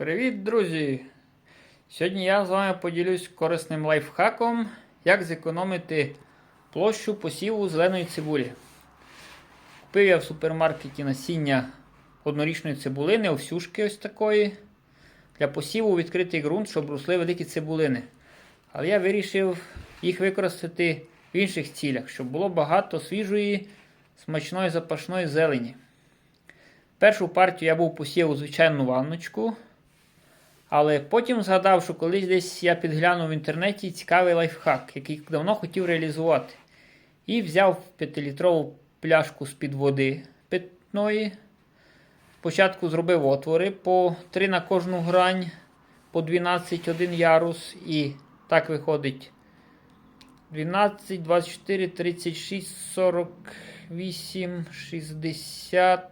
Привіт, друзі! Сьогодні я з вами поділюсь корисним лайфхаком, як зекономити площу посіву зеленої цибулі. Купив я в супермаркеті насіння однорічної цибулини, овсюшки ось такої. Для посіву відкритий ґрунт, щоб росли великі цибулини. Але я вирішив їх використати в інших цілях, щоб було багато свіжої, смачної запашної зелені. Першу партію я був посів у звичайну ванночку. Але потім згадав, що колись десь я підглянув в інтернеті цікавий лайфхак, який давно хотів реалізувати. І взяв 5-літрову пляшку з-під води питної. Спочатку зробив отвори по 3 на кожну грань, по 12 один ярус. І так виходить 12, 24, 36, 48, 60.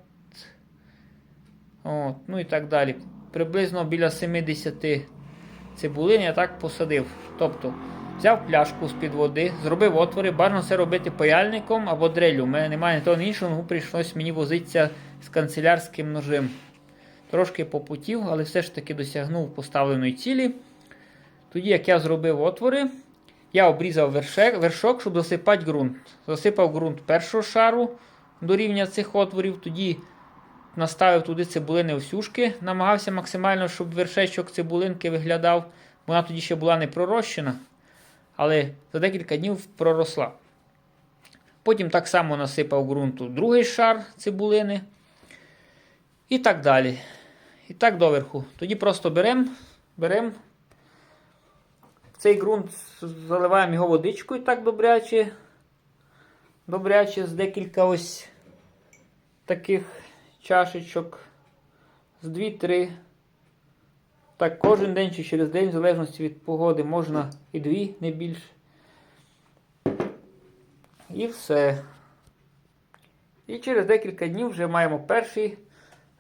От, ну і так далі. Приблизно біля 70 цибулин я так посадив. Тобто взяв пляшку з-під води, зробив отвори, бажано це робити паяльником або дрелю. У мене немає ні того ні іншого, тому прийшлось мені возитися з канцелярським ножем. Трошки попутів, але все ж таки досягнув поставленої цілі. Тоді, як я зробив отвори, я обрізав вершек, вершок, щоб засипати ґрунт. Засипав ґрунт першого шару до рівня цих отворів. Тоді наставив туди цибулини овсюшки, намагався максимально, щоб вершечок цибулинки виглядав. Вона тоді ще була не пророщена, але за декілька днів проросла. Потім так само насипав ґрунту другий шар цибулини. І так далі. І так доверху. Тоді просто беремо берем цей ґрунт, заливаємо його водичкою так добряче. Добряче з декілька ось таких чашечок з 2-3. Так, кожен день чи через день, в залежності від погоди, можна і дві, не більше. І все. І через декілька днів вже маємо перші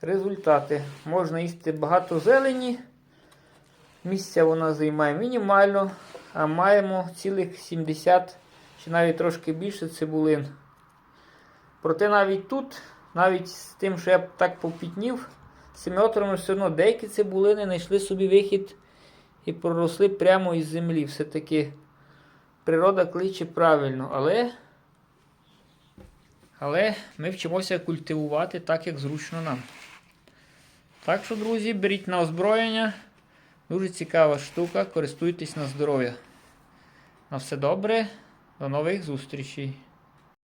результати. Можна їсти багато зелені. Місця вона займає мінімально, а маємо цілих 70 чи навіть трошки більше цибулин. Проте навіть тут навіть з тим, що я так попітнів, отворами все одно деякі цибулини знайшли собі вихід і проросли прямо із землі. Все-таки природа кличе правильно, але але ми вчимося культивувати так, як зручно нам. Так що, друзі, беріть на озброєння. Дуже цікава штука, користуйтесь на здоров'я. На все добре, до нових зустрічей!